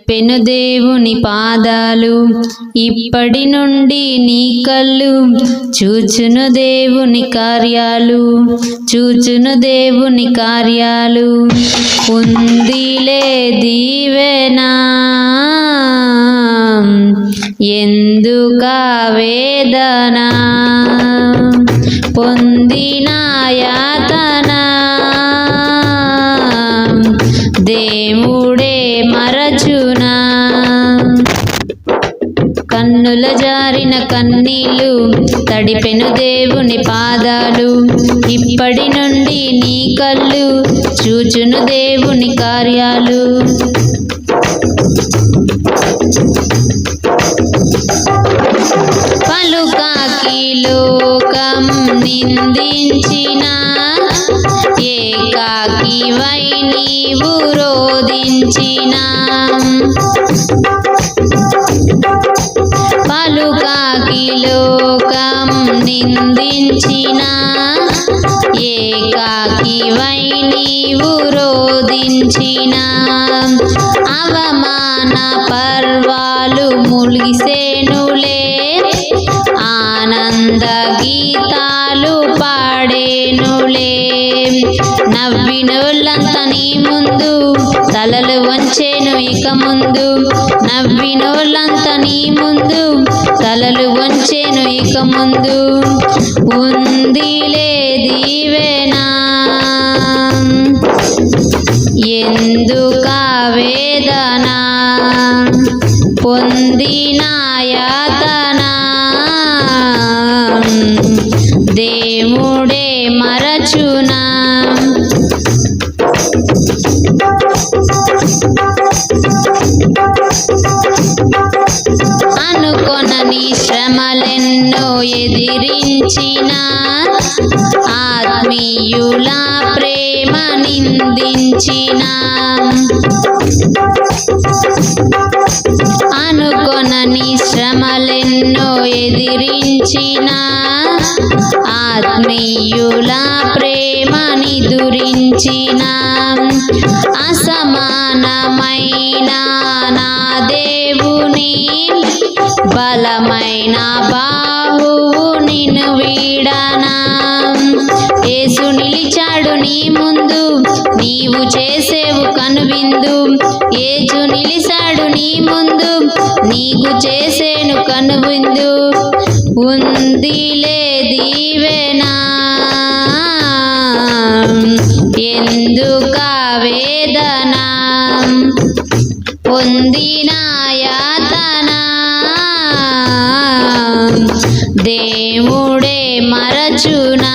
పెను దేవుని పాదాలు ఇప్పటి నుండి నీ కళ్ళు చూచును దేవుని కార్యాలు చూచును దేవుని కార్యాలు. ఉందిలే దీవెనా ఎందుక వేదన? పొందిన యాతనా? దేవు కన్నుల జారిన కన్నీళ్ళు తడిపెను దేవుని పాదాలు. ఇప్పటి నుండి నీ కళ్ళు చూచును దేవుని కార్యాలు. పలుకాకి లోకం నిందించిన ఏకాకివై నీవు రోధించిన. ఏకాకివై నీవు రోధించిన అవమాన పర్వాలు ములిసేనులే ఆనంద గీతాలు పాడేనులే. నవ్వినోళ్ళంతా నీ ముందు తలలు వంచేను ఇక ముందు. నవ్వినోళ్ళంతా నీ ముందు తలలు వంచేను ఇక ముందు. ఉందిలే ఎందుక వేదన పొందిన యాతన దేవుడే మరచునా? అనుకొనని శ్రమలెన్నో ఎదిరించినా? నిందించిన అనుకొనని శ్రమలెన్నో ఎదిరించిన. ఆత్మీయుల ప్రేమని దురించిన అసమానమైన నా దేవుని బలమైన బాహువు నిన్ను వీడనా. నీ ముందు నీవు చేసేవు కనువిందు. ఏజు నిలిసాడు నీ ముందు నీకు చేసేను కనువిందు. ఉందిలే దీవెనా? ఎందుక వేదన పొందిన యాతన? దేవుడే మరచునా?